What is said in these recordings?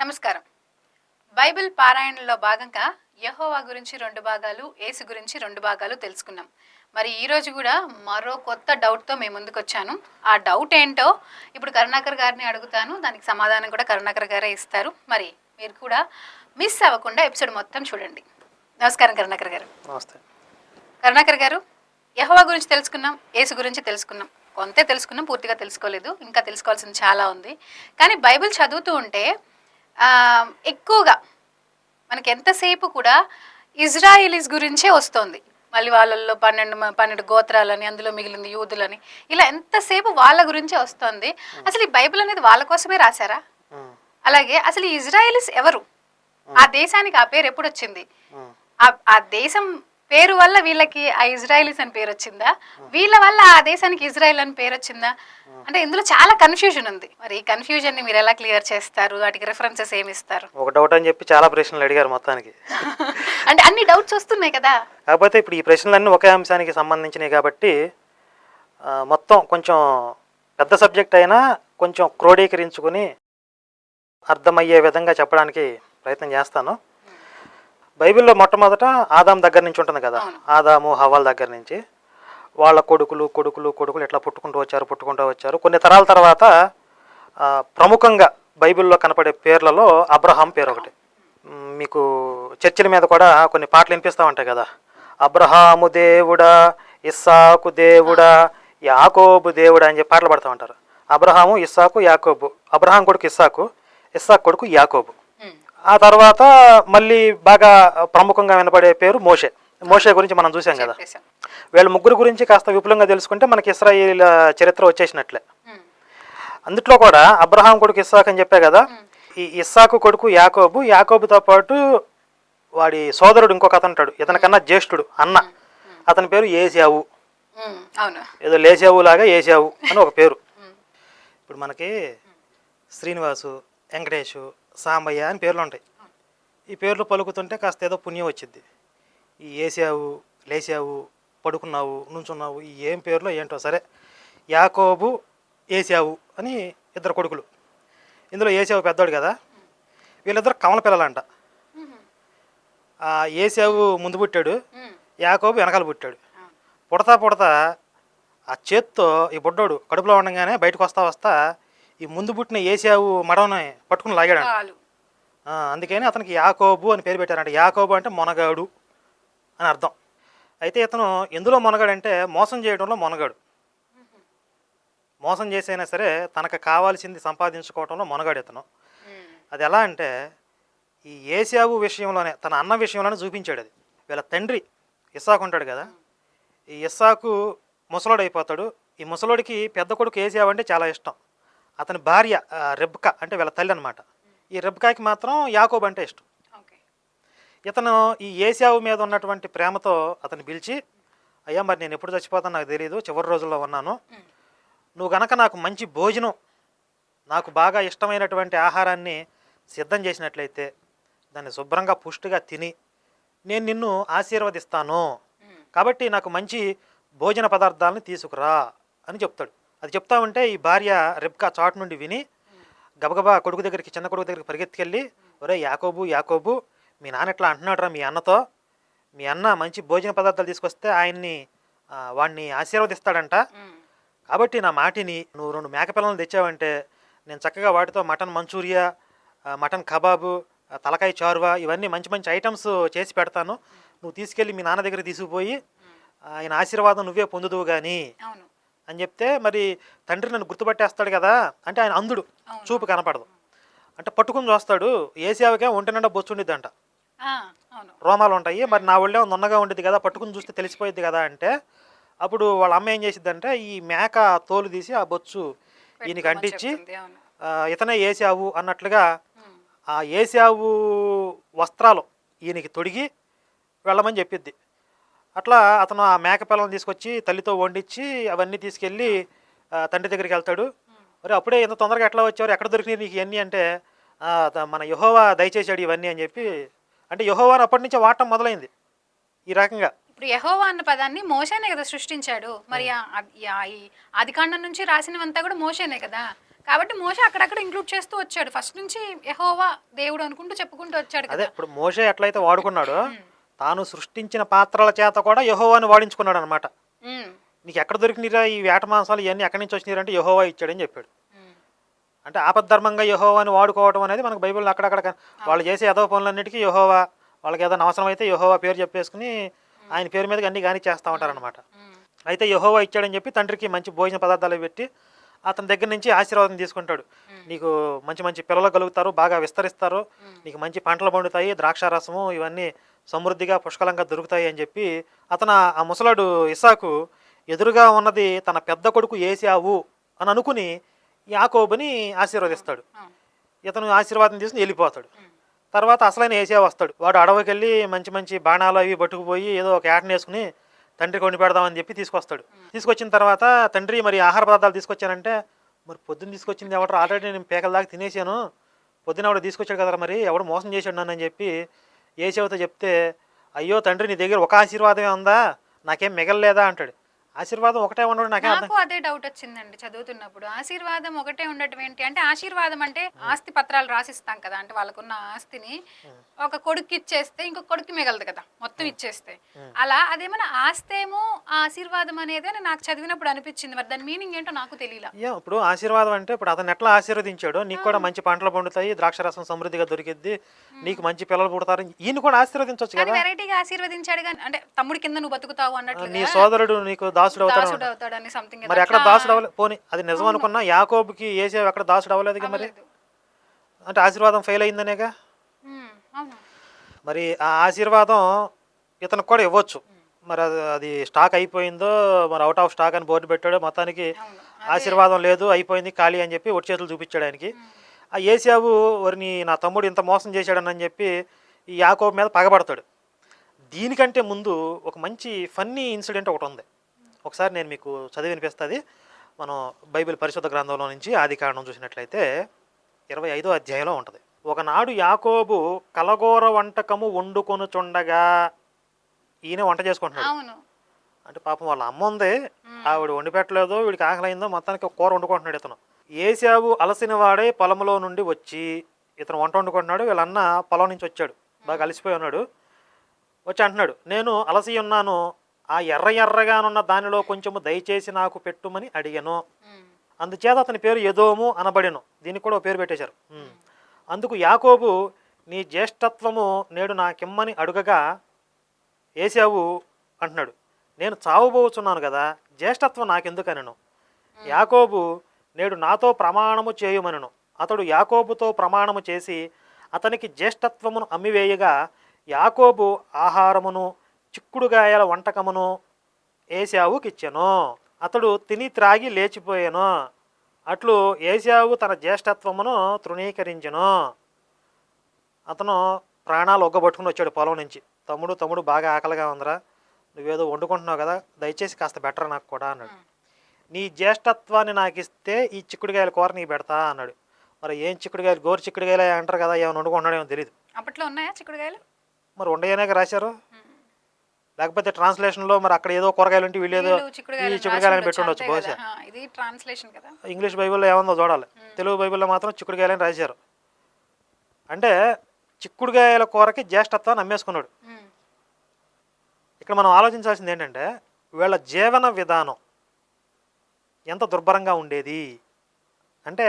నమస్కారం. బైబిల్ పారాయణలో భాగంగా యెహోవా గురించి రెండు భాగాలు యేసు గురించి రెండు భాగాలు తెలుసుకున్నాం. మరి ఈ రోజు కూడా మరో కొత్త డౌట్తో మేము ముందుకు వచ్చాను ఆ డౌట్ ఏంటో ఇప్పుడు కరుణాకర్ గారిని అడుగుతాను. దానికి సమాధానం కూడా కరుణాకర్ గారే ఇస్తారు. మరి మీరు కూడా మిస్ అవ్వకుండా ఎపిసోడ్ మొత్తం చూడండి. నమస్కారం కరుణాకర్ గారు. నమస్తే. కరుణాకర్ గారు యెహోవా గురించి తెలుసుకున్నాం యేసు గురించి తెలుసుకున్నాం. కొంతే తెలుసుకున్నాం పూర్తిగా తెలుసుకోలేదు. ఇంకా తెలుసుకోవాల్సింది చాలా ఉంది. కానీ బైబిల్ చదువుతూ ఉంటే ఎక్కువగా మనకి ఎంతసేపు కూడా ఇజ్రాయిలీస్ గురించే వస్తుంది. మళ్ళీ వాళ్ళల్లో పన్నెండు పన్నెండు గోత్రాలని అందులో మిగిలింది యూదులని. ఇలా ఎంతసేపు వాళ్ళ గురించే వస్తుంది. అసలు ఈ బైబిల్ అనేది వాళ్ళ కోసమే రాశారా? అలాగే అసలు ఈ ఇజ్రాయిలీస్ ఎవరు? ఆ దేశానికి ఆ పేరు ఎప్పుడు వచ్చింది ఆ దేశం పేరు వల్ల వీళ్ళకి ఆ ఇజ్రాయలీస్ అని పేరు వచ్చిందా? వీళ్ళ వల్ల ఆ దేశానికి ఇజ్రాయెల్ అని పేరు వచ్చిందా? అంటే ఇందులో చాలా కన్ఫ్యూజన్ ఉంది. మరి ఈ కన్ఫ్యూజన్ని మీరు ఎలా క్లియర్ చేస్తారు? వాటికి రెఫరెన్సెస్ ఏమి ఇస్తారు? ఒక డౌట్ అని చెప్పి చాలా ప్రశ్నలు అడిగారు మొత్తానికి. అంటే అన్ని డౌట్స్ వస్తున్నాయి కదా? కాకపోతే ఇప్పుడు ఈ ప్రశ్నలన్నీ ఒకే అంశానికి సంబంధించినవి కాబట్టి మొత్తం కొంచెం పెద్ద సబ్జెక్ట్ అయినా కొంచెం క్రోడీకరించుకుని అర్థమయ్యే విధంగా చెప్పడానికి ప్రయత్నం చేస్తాను. బైబిల్లో మొట్టమొదట ఆదాం దగ్గర నుంచి ఉంటుంది కదా. ఆదాము హవాల దగ్గర నుంచి. వాళ్ళ కొడుకులు కొడుకులు కొడుకులు ఇట్లా పుట్టుకుంటూ వచ్చారు పుట్టుకుంటూ వచ్చారు. కొన్ని తరాల తర్వాత ప్రముఖంగా బైబిల్లో కనపడే పేర్లలో అబ్రహాం పేరు ఒకటి. మీకు చర్చిల మీద కూడా కొన్ని పాటలు వినిపిస్తూ ఉంటాయి కదా? అబ్రహాము దేవుడా ఇస్సాకు దేవుడా యాకోబు దేవుడా అని చెప్పి పాటలు పడుతూ ఉంటారు. అబ్రహాము ఇస్సాకు యాకోబు. అబ్రహాం కొడుకు ఇస్సాకు ఇస్సాకు కొడుకు యాకోబు. ఆ తర్వాత మళ్ళీ బాగా ప్రముఖంగా వినపడే పేరు మోషే. మోషే గురించి మనం చూసాం కదా. వీళ్ళ ముగ్గురు గురించి కాస్త విపులంగా తెలుసుకుంటే మనకి ఇస్రాయేల్ చరిత్ర వచ్చేసినట్లే. అందుట్లో కూడా అబ్రహాం కొడుకు ఇస్సాక్ అని చెప్పే కదా. ఈ ఇస్సాకు కొడుకు యాకోబు యాకోబుతో పాటు వాడి సోదరుడు ఇంకొక అతను ఉంటాడు. ఇతనికన్నా జ్యేష్ఠుడు అన్న. అతని పేరు ఏసావు ఏదో లేసావు లాగా ఏసావు అని ఒక పేరు. ఇప్పుడు మనకి శ్రీనివాసు వెంకటేషు సాంబయ్య అని పేర్లు ఉంటాయి. ఈ పేర్లు పలుకుతుంటే కాస్త ఏదో పుణ్యం వచ్చింది ఈ వేసావు లేసావు పడుకున్నావు నుంచున్నావు ఈ ఏం పేర్లో ఏంటో సరే. యాకోబు ఏసావు అని ఇద్దరు కొడుకులు. ఇందులో ఏసావు పెద్దోడు కదా? వీళ్ళిద్దరు కమల పిల్లలంట. ఏసావు ముందు పుట్టాడు యాకోబు వెనకాల పుట్టాడు. పుడతా పుడతా ఆ చేత్తో ఈ బుడ్డోడు కడుపులో ఉండగానే బయటకు వస్తా వస్తా ఈ ముందు పుట్టిన ఏసావు మడవని పట్టుకుని లాగాడు అందుకని అతనికి యాకోబు అని పేరు పెట్టారంట. యాకోబు అంటే మొనగాడు అని అర్థం. అయితే ఇతను ఎందులో మొనగాడంటే మోసం చేయడంలో మొనగాడు. మోసం చేసైనా సరే తనకు కావాల్సింది సంపాదించుకోవడంలో మొనగాడు ఇతను. అది ఎలా అంటే ఈ ఏసావు విషయంలోనే తన అన్న విషయంలోనే చూపించాడు అది. వీళ్ళ తండ్రి ఇస్సాకు ఉంటాడు కదా. ఈ ఇస్సాకు ముసలోడు అయిపోతాడు ఈ ముసలోడికి పెద్ద కొడుకు ఏసావు అంటే చాలా ఇష్టం. అతని భార్య రెబ్కా అంటే వీళ్ళ తల్లి అనమాట ఈ రెబ్కాకి మాత్రం యాకోబు అంటే ఇష్టం. ఇతను ఈ ఏసావు మీద ఉన్నటువంటి ప్రేమతో అతను పిలిచి అయ్యా మరి నేను ఎప్పుడు చచ్చిపోతాను నాకు తెలియదు చివరి రోజుల్లో ఉన్నాను. నువ్వు గనక నాకు మంచి భోజనం నాకు బాగా ఇష్టమైనటువంటి ఆహారాన్ని సిద్ధం చేసినట్లయితే దాన్ని శుభ్రంగా పుష్టిగా తిని నేను నిన్ను ఆశీర్వదిస్తాను. కాబట్టి నాకు మంచి భోజన పదార్థాలను తీసుకురా అని చెప్తాడు. అది చెప్తా ఉంటే ఈ భార్య రెబ్కా చాటు నుండి విని గబగబా కొడుకు దగ్గరికి చిన్న కొడుకు దగ్గరికి పరిగెత్తుకెళ్ళి ఒరే యాకోబు యాకోబు మీ నాన్న ఎట్లా అంటున్నాడురా మీ అన్నతో? మీ అన్న మంచి భోజన పదార్థాలు తీసుకొస్తే ఆయన్ని వాడిని ఆశీర్వదిస్తాడంట. కాబట్టి నా మాటిని నువ్వు రెండు మేకపిల్లలను తెచ్చావంటే నేను చక్కగా వాటితో మటన్ మంచూరియా మటన్ కబాబు తలకాయ చారువా ఇవన్నీ మంచి మంచి ఐటమ్స్ చేసి పెడతాను. నువ్వు తీసుకెళ్ళి మీ నాన్న దగ్గర తీసుకుపోయి ఆయన ఆశీర్వాదం నువ్వే పొందుదువు కానీ అని చెప్తే మరి తండ్రి నన్ను గుర్తుపట్టేస్తాడు కదా అంటే ఆయన అందుడు. చూపు కనపడదు. అంటే పట్టుకుని చూస్తాడు ఏసియావకే ఒంటి నిండా బొచ్చుండిద్దంట ఆ, అవును. రోమాలు ఉంటాయి మరి నా ఒళ్ళే నున్నగా ఉండిద్ది కదా పట్టుకుని చూస్తే తెలిసిపోయింది కదా అంటే అప్పుడు వాళ్ళ అమ్మ ఏం చేసిద్దంటే ఈ మేక తోలు తీసి ఆ బొచ్చు ఈయనకి అంటించి ఇతనే ఏసావు అన్నట్లుగా ఆ ఏసావు వస్త్రాలు ఈయనకి తొడిగి వెళ్ళమని చెప్పిద్ది. అట్లా అతను ఆ మేక పిల్లలను తీసుకొచ్చి తల్లితో వండించి అవన్నీ తీసుకెళ్ళి తండ్రి దగ్గరికి వెళ్తాడు. మరి అప్పుడే ఎంత తొందరగా ఎట్లా వచ్చారు ఎక్కడ దొరికినాయి నీకు ఇవన్నీ అంటే "ఆ, త- మన యహోవా దయచేసాడు ఇవన్నీ అని చెప్పి అంటే యహోవాని అప్పటి నుంచే వాడటం మొదలైంది ఈ రకంగా. ఇప్పుడు యహోవా అన్న పదాన్ని మోషేనే కదా సృష్టించాడు. మరి ఆ- ఆ- ఈ ఆది కాండం నుంచి రాసినవంతా కూడా మోషేనే కదా. కాబట్టి మోష అక్కడక్కడ ఇంక్లూడ్ చేస్తూ వచ్చాడు. ఫస్ట్ నుంచి యెహోవా దేవుడు అనుకుంటూ చెప్పుకుంటూ వచ్చాడు అదే ఇప్పుడు మోషే ఎట్లయితే వాడుకున్నాడో తాను సృష్టించిన పాత్రల చేత కూడా యహోవాని వాడించుకున్నాడు అనమాట నీకు ఎక్కడ దొరికినరా ఈ వేట మాంసాలు ఇవన్నీ ఎక్కడి నుంచి వచ్చినారంటే యహోవా ఇచ్చాడని చెప్పాడు. అంటే ఆపద్ధర్మంగా యహోవాని వాడుకోవడం అనేది మనకు బైబిల్లో అక్కడక్కడ వాళ్ళు చేసే ఏదో పనులన్నిటికీ యహోవా వాళ్ళకి ఏదైనా అవసరం అయితే యహోవా పేరు చెప్పేసుకుని ఆయన పేరు మీదకి అన్ని కానీ చేస్తూ ఉంటారనమాట అయితే యహోవా ఇచ్చాడని చెప్పి తండ్రికి మంచి భోజన పదార్థాలు పెట్టి అతని దగ్గర నుంచి ఆశీర్వాదం తీసుకుంటాడు. నీకు మంచి మంచి పిల్లలు కలుగుతారు బాగా విస్తరిస్తారు నీకు మంచి పంటలు పండుతాయి ద్రాక్షారసము ఇవన్నీ సమృద్ధిగా పుష్కలంగా దొరుకుతాయి అని చెప్పి అతను ఆ- ముసలాడు ఇసాకు ఎదురుగా ఉన్నది తన పెద్ద కొడుకు ఏసావు అని అనుకుని యాకోబుని ఆశీర్వదిస్తాడు. ఇతను ఆశీర్వాదం తీసుకుని వెళ్ళిపోతాడు. తర్వాత అసలైన ఏసే వస్తాడు. వాడు అడవికి వెళ్ళి మంచి మంచి బాణాలు అవి పట్టుకుపోయి ఏదో ఒక ఏటను వేసుకుని తండ్రికి వండి పెడదామని చెప్పి తీసుకొస్తాడు. తీసుకొచ్చిన తర్వాత తండ్రి మరి ఆహార పదార్థాలు తీసుకొచ్చానంటే మరి పొద్దున్న తీసుకొచ్చింది ఎవరు ఆల్రెడీ నేను పేకల దాకా తినేసాను పొద్దున ఎవడు తీసుకొచ్చాడు కదా మరి? ఎవడు మోసం చేశాడు నన్ను? అని చెప్పి ఏసేవతో చెప్తే అయ్యో తండ్రి నీ దగ్గర ఒక ఆశీర్వాదమే ఉందా? నాకేం మిగలలేదా? అంటాడు. ఆశీర్వాదం ఒకటే ఉండడు నాకేం అర్థం నాకు అదే డౌట్ వచ్చిందండి చదువుతున్నప్పుడు. ఆశీర్వాదం ఒకటే ఉండటం ఏంటి అంటే ఆశీర్వాదం అంటే ఆస్తి పత్రాలు రాసిస్తాం కదా అంటే వాళ్ళకున్న ఆస్తిని ఒక కొడుకు ఇచ్చేస్తే ఇంకొక కొడుకు మిగలదు కదా మొత్తం ఇచ్చేస్తే. అలా అదేమైనా ఆస్తేమో ఆశీర్వాదం అనేది అని నాకు చదివినప్పుడు అనిపించింది. మరి దాని మీనింగ్ ఏంటో నాకు తెలియలా. ఇప్పుడు ఆశీర్వాదం అంటే ఇప్పుడు అతను ఎట్లా ఆశీర్వదించాడో నీకు కూడా మంచి పంటలు పండుతాయి ద్రాక్షరసం సమృద్ధిగా దొరికిద్ది నీకు మంచి పిల్లలు పుడతారు ఈయన కూడా ఆశీర్వదించవచ్చు కానీ కదా. వెరైటీగా ఆశీర్వదించాడు కానీ అంటే తమ్ముడి కింద నువ్వు బతుకుతావు నీ అన్నట్లుగా. సోదరుడు నీకు దాసుడు అవుతాడు దాసుడు అవుతాడని సంథింగ్ మరి ఎక్కడ దాసుడు అవ్వలేదు పోనీ అది నిజం అనుకున్నా యాకోబుకి ఏసే ఎక్కడ దాసుడు అవ్వలేదు మరి? అంటే ఆశీర్వాదం ఫెయిల్ అయిందనేగా? మరి ఆ ఆశీర్వాదం ఇతనికి కూడా ఇవ్వచ్చు. మరి అది అది స్టాక్ అయిపోయిందో మరి అవుట్ ఆఫ్ స్టాక్ అని బోర్డు పెట్టాడు మొత్తానికి ఆశీర్వాదం లేదు అయిపోయింది ఖాళీ అని చెప్పి ఒట్టి చేతులు చూపించాడు ఆయనకి. ఆ ఏసావు వరిని నా తమ్ముడు ఇంత మోసం చేశాడని చెప్పి ఈ యాకోబు మీద పగబడతాడు. దీనికంటే ముందు ఒక మంచి ఫన్నీ ఇన్సిడెంట్ ఒకటి ఉంది. ఒకసారి నేను మీకు చదివి వినిపిస్తుంది. మనం బైబిల్ పరిశుద్ధ గ్రంథంలో నుంచి ఆది కాండం చూసినట్లయితే ఇరవై ఐదో అధ్యాయంలో ఉంటుంది. ఒకనాడు యాకోబు కలగోర వంటకము వండుకొనుచుండగా ఈయన వంట చేసుకుంటున్నాడు. అంటే పాపం వాళ్ళ అమ్మ ఉంది. ఆవిడ వండి పెట్టలేదో వీడికి ఆకలైందో మొత్తానికి ఒక కూర వండుకుంటున్నాడు ఇతను. ఏసావు అలసిన వాడే పొలంలో నుండి వచ్చి ఇతను వంట వండుకుంటున్నాడు. వీళ్ళ అన్న పొలం నుంచి వచ్చాడు. బాగా అలసిపోయి ఉన్నాడు. వచ్చి అంటున్నాడు నేను అలసి ఉన్నాను ఆ ఎర్ర ఎర్రగానున్న దానిలో కొంచెము దయచేసి నాకు పెట్టుమని అడిగాను. అందుచేత అతని పేరు యదోము అనబడెను. దీనికి కూడా ఒక పేరు పెట్టేశారు. అందుకు యాకోబు నీ జ్యేష్ఠత్వము నేడు నాకిమ్మని అడుగగా ఏసావు అంటున్నాడు. నేను చావబోచున్నాను కదా జ్యేష్ఠత్వం నాకెందుకనను? యాకోబు నేడు నాతో ప్రమాణము చేయుమనను. అతడు యాకోబుతో ప్రమాణము చేసి అతనికి జ్యేష్ఠత్వమును అమ్మివేయగా యాకోబు ఆహారమును చిక్కుడుగాయల వంటకమును ఏసావుకిచ్చెను అతడు తిని త్రాగి లేచిపోయాను. అట్లు ఏసావు తన జ్యేష్ఠత్వమును తృణీకరించెను. అతను ప్రాణాలు ఒగ్గబట్టుకుని వచ్చాడు పొలం నుంచి. తమ్ముడు తమ్ముడు బాగా ఆకలిగా ఉందిరా. నువ్వేదో వండుకుంటున్నావు కదా దయచేసి కాస్త బెటర్ నాకు కూడా అన్నాడు. నీ జ్యేష్ఠత్వాన్ని నాకు ఇస్తే ఈ చిక్కుడుకాయల కూర నీకు పెడతా అన్నాడు. మరి ఏం చిక్కుడుకాయలు గోరు చిక్కుడుకాయలు అంటారు కదా ఏమైనా వండుకుంటున్నాడేమో తెలియదు అప్పట్లో ఉన్నాయా చిక్కుడుకాయలు మరి ఉండగానే రాశారు? లేకపోతే ట్రాన్స్లేషన్లో మరి అక్కడ ఏదో కూరగాయలు ఉంటే వీళ్ళు ఏదో ఈ చిక్కుడుకాయలని ఉండొచ్చు, పెట్టి ఉండొచ్చు అంతే బహుశా. ఇది ట్రాన్స్లేషన్ కదా. ఇంగ్లీష్ బైబిల్లో ఏముందో చూడాలి. తెలుగు బైబిల్లో మాత్రం చిక్కుడుకాయలని రాశారు. అంటే చిక్కుడుకాయల కూరకి జ్యేష్ఠత్వాన్ని అమ్మేసుకున్నాడు ఇక్కడ మనం ఆలోచించాల్సింది ఏంటంటే వీళ్ళ జీవన విధానం ఎంత దుర్భరంగా ఉండేది? అంటే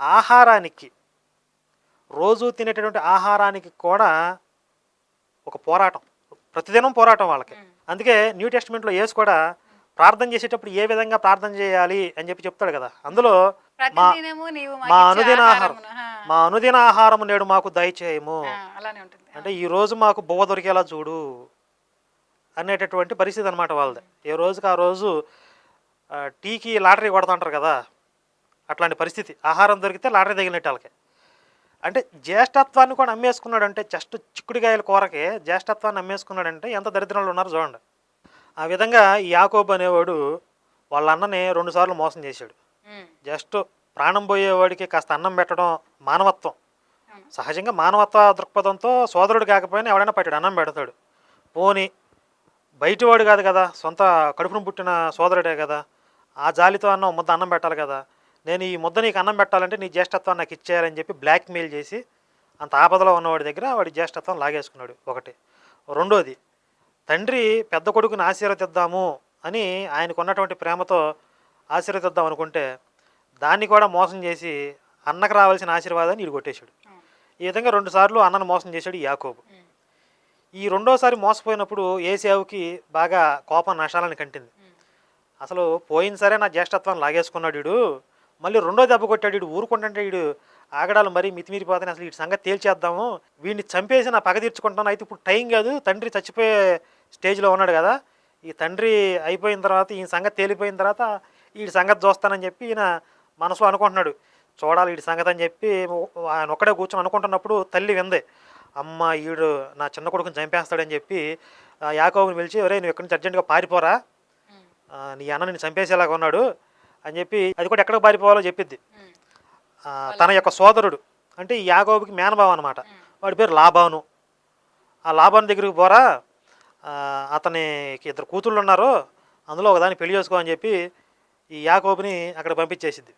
ఆహారానికి రోజు తినేటటువంటి ఆహారానికి కూడా ఒక పోరాటం. ప్రతిదినం పోరాటం వాళ్ళకి. అందుకే న్యూ టెస్ట్మెంట్లో యేసు కూడా ప్రార్థన చేసేటప్పుడు ఏ విధంగా ప్రార్థన చేయాలి అని చెప్పి చెప్తాడు కదా. అందులో మా అనుదిన ఆహారం మా అనుదిన ఆహారము నేడు మాకు దయచేయము. అంటే ఈ రోజు మాకు బువ్వ దొరికేలా చూడు అనేటటువంటి పరిస్థితి అనమాట వాళ్ళది. ఏ రోజుకి ఆ రోజు టీకి లాటరీ కొడుతుంటారు కదా అట్లాంటి పరిస్థితి. ఆహారం దొరికితే లాటరీ తగిలినట్టు వాళ్ళకి. అంటే జ్యేష్ఠత్వాన్ని కూడా అమ్మేసుకున్నాడంటే జస్ట్ చిక్కుడుకాయల కూరకే జ్యేష్ఠత్వాన్ని అమ్మేసుకున్నాడంటే ఎంత దరిద్రంలో ఉన్నారు చూడండి. ఆ విధంగా ఈ యాకోబు అనేవాడు వాళ్ళ అన్నని రెండుసార్లు మోసం చేశాడు. జస్ట్ ప్రాణం పోయేవాడికి కాస్త అన్నం పెట్టడం మానవత్వం. సహజంగా మానవత్వ దృక్పథంతో సోదరుడు కాకపోయినా ఎవడైనా పట్టాడు అన్నం పెడతాడు. పోని బయటివాడు కాదు కదా సొంత కడుపును పుట్టిన సోదరుడే కదా ఆ జాలితో అన్నం ముద్ద అన్నం పెట్టాలి కదా నేను ఈ ముద్ద నీకు అన్నం పెట్టాలంటే నీ జ్యేష్ఠత్వాన్ని నాకు ఇచ్చేయాలని చెప్పి బ్లాక్మెయిల్ చేసి అంత ఆపదలో ఉన్నవాడి దగ్గర వాడి జ్యేష్ఠత్వం లాగేసుకున్నాడు. ఒకటి. రెండోది తండ్రి పెద్ద కొడుకుని ఆశీర్వదిద్దాము అని ఆయనకు ఉన్నటువంటి ప్రేమతో ఆశీర్వదిద్దాం అనుకుంటే దాన్ని కూడా మోసం చేసి అన్నకు రావాల్సిన ఆశీర్వాదాన్ని ఇడు కొట్టేశాడు. ఈ విధంగా రెండుసార్లు అన్నను మోసం చేశాడు యాకోబు. ఈ రెండోసారి మోసపోయినప్పుడు ఏసేవుకి బాగా కోపం నష్టాలని కంటింది. అసలు పోయిన సరే నా జ్యేష్ఠత్వాన్ని లాగేసుకున్నాడు వీడు మళ్ళీ రెండో దెబ్బ కొట్టాడు వీడు ఊరుకుంటుంటే వీడు ఆగడాలు మరీ మితిమీరిపోతాయి. అసలు వీడి సంగతి తేల్చేద్దాము. వీడిని చంపేసి నా పగ తీర్చుకుంటాను అయితే ఇప్పుడు టైం కాదు. తండ్రి చచ్చిపోయే స్టేజ్లో ఉన్నాడు కదా. ఈ తండ్రి అయిపోయిన తర్వాత ఈ సంగతి తేలిపోయిన తర్వాత వీడి సంగతి చూస్తానని చెప్పి ఈయన మనసులో అనుకుంటున్నాడు. చూడాలి వీడి సంగతి అని చెప్పి ఆయన ఒక్కడే కూర్చొని అనుకుంటున్నప్పుడు తల్లి విందే. అమ్మ ఈడు నా చిన్న కొడుకుని చంపేస్తాడని చెప్పి యాకోబుని పిలిచి ఒరే నువ్వు ఎక్కడి నుంచి అర్జెంటుగా పారిపోరా. నీ అన్న నిన్ను చంపేసేలాగా ఉన్నాడు. అని చెప్పి అది కూడా ఎక్కడికి పారిపోవాలో చెప్పిద్ది. తన యొక్క సోదరుడు. అంటే ఈ యాగోబుకి మేనబావ అనమాట వాడి పేరు లాబాను ఆ లాబాను దగ్గరికి పోరా అతనికి ఇద్దరు కూతుళ్ళు ఉన్నారు అందులో ఒకదాన్ని పెళ్ళి చేసుకో అని చెప్పి ఈ యాకోబుని అక్కడ పంపించేసిద్ది.